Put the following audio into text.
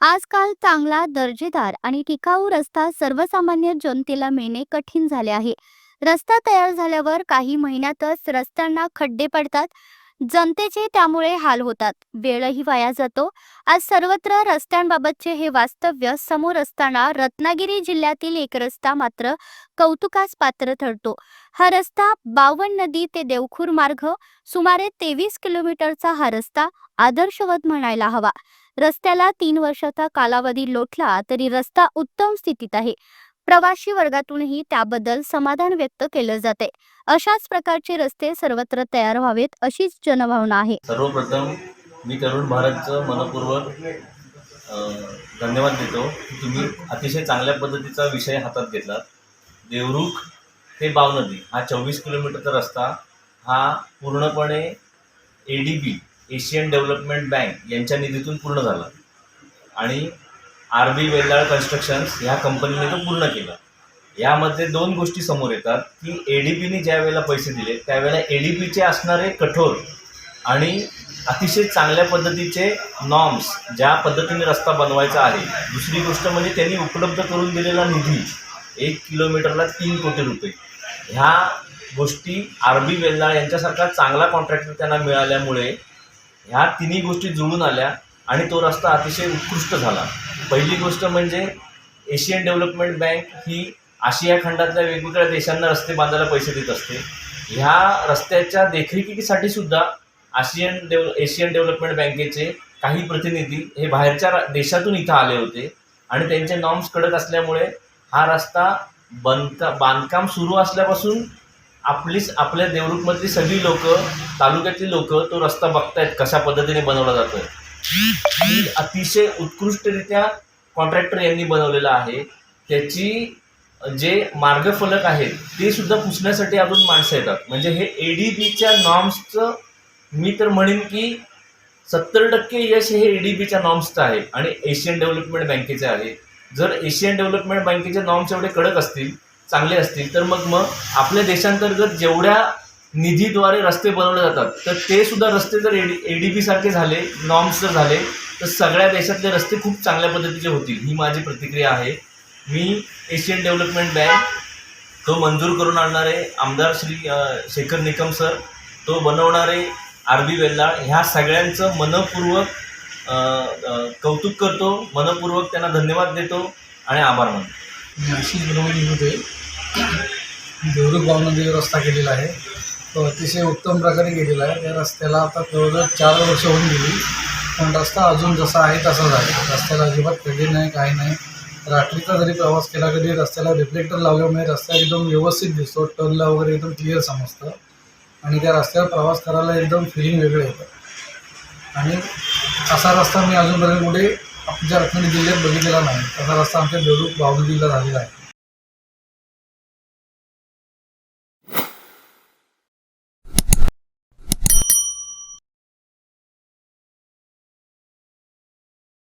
आजकाल चांगला दर्जेदार आणि टिकाऊ रस्ता सर्वसामान्य जनतेला मिळणे कठीण झाले आहे. रस्ता तयार झाल्यावर काही महिन्यातच रस्त्यांना खड्डे पडतात. जनतेचे त्यामुळे हाल होतात. वेळही वाया जातो. आज सर्वत्र रस्त्यांबाबतचे हे वास्तव्य समोर असताना रत्नागिरी जिल्ह्यातील एक रस्ता मात्र कौतुकास पात्र ठरतो. हा रस्ता बावन नदी ते देवखूर मार्ग सुमारे तेवीस किलोमीटरचा हा रस्ता आदर्शवत म्हणायला हवा. रस्त्याला तीन वर्षाचा कालावधी लोटला तरी रस्ता उत्तम स्थितीत आहे. प्रवाशी वर्गातूनही त्याबद्दल समाधान व्यक्त केलं जाते अशाच प्रकारचे रस्ते सर्वत्र तयार व्हावेत अशीच जनभावना आहे. सर्वप्रथम मी तरुण भारतचं मनपूर्वक धन्यवाद देतो तुम्ही अतिशय चांगल्या पद्धतीचा विषय हातात घेतला देवरुख ते बावनदी हा चोवीस किलोमीटरचा रस्ता. हा पूर्णपणे A D B Asian development bank यांच्या निधीतून पूर्ण झाला. आणि आर बी वेल्लाळ कन्स्ट्रक्शन्स ह्या कंपनीने तो पूर्ण केला. यामध्ये दोन गोष्टी समोर येतात की ए डी पीने ज्या वेळेला पैसे दिले त्यावेळेला ए डी पीचे असणारे कठोर आणि अतिशय चांगल्या पद्धतीचे नॉर्म्स ज्या पद्धतीने रस्ता बनवायचा आहे. दुसरी गोष्ट म्हणजे त्यांनी उपलब्ध करून दिलेला निधी एक किलोमीटरला तीन कोटी रुपये. ह्या गोष्टी आर बी वेल्लाळ यांच्यासारखा चांगला कॉन्ट्रॅक्टर त्यांना मिळाल्यामुळे ह्या तिन्ही गोष्टी जुळून आल्या आणि तो रस्ता अतिशय उत्कृष्ट झाला. पहिली गोष्ट म्हणजे एशियन डेव्हलपमेंट बँक ही आशिया खंडातल्या वेगवेगळ्या देशांना रस्ते बांधायला पैसे देत असते. ह्या रस्त्याच्या देखरेखीसाठी सुद्धा आशियन डेव्ह एशियन डेव्हलपमेंट बँकेचे काही प्रतिनिधी हे बाहेरच्या देशातून इथं आले होते आणि त्यांचे नॉर्म्स कडक असल्यामुळे हा रस्ता बनका बांधकाम सुरू असल्यापासून आपलीच आपल्या देवरुखमधली सगळी लोक तालुक्यातली लोक तो रस्ता बघतायत कशा पद्धतीने बनवला जातोय. ही अतिशय उत्कृष्टरित्या कॉन्ट्रॅक्टर यांनी बनवलेला आहे. त्याची जे मार्गफलक आहेत ते सुद्धा पुसण्यासाठी अजून माणसं येतात. म्हणजे हे ए डी बीच्या नॉर्म्सचं मी तर म्हणेन की सत्तर टक्के यश हे ए डी बीच्या नॉर्म्सचं आहे आणि एशियन डेव्हलपमेंट बँकेचे आहे. जर एशियन डेव्हलपमेंट बँकेचे नॉर्म्स एवढे कडक असतील चांगले असतील तर मग मग आपल्या देशांतर्गत जेवढ्या निधीद्वारे रस्ते बनवले जातात तर ते सुद्धा रस्ते जर एडी ए डी बी सारखे झाले नॉर्म्स जर झाले तर सगळ्या देशातले रस्ते खूप चांगल्या पद्धतीचे होतील ही माझी प्रतिक्रिया आहे. मी एशियन डेव्हलपमेंट बँक तो मंजूर करून आणणारे आमदार श्री शेखर निकम सर तो बनवणारे आर बी वेल्लाळ ह्या सगळ्यांचं मनपूर्वक कौतुक करतो मनपूर्वक त्यांना धन्यवाद देतो आणि आभार मानतो. मी आशिष बनवलीमध्ये देवरुख भावनदी रस्ता केलेला आहे तो अतिशय उत्तम प्रकारे केलेला आहे. त्या रस्त्याला आता जवळजवळ चार वर्ष होऊन गेली. पण रस्ता अजून जसा आहे तसाच आहे. रस्त्याला अजिबात खड्डे नाही काही नाही. रात्रीचा जरी प्रवास केला कधी रस्त्याला रिफ्लेक्टर लावल्यामुळे रस्ता एकदम व्यवस्थित दिसतो. टर्नला वगैरे एकदम क्लिअर समजतं. आणि त्या रस्त्यावर प्रवास करायला एकदम फिलिंग वेगळं येतं. आणि असा रस्ता मी अजूनपर्यंत कुठे आमच्या रत्नागिरी जिल्ह्यात बघितलेला नाही तसा रस्ता आमच्या देवरुख भावनगीला झालेला आहे.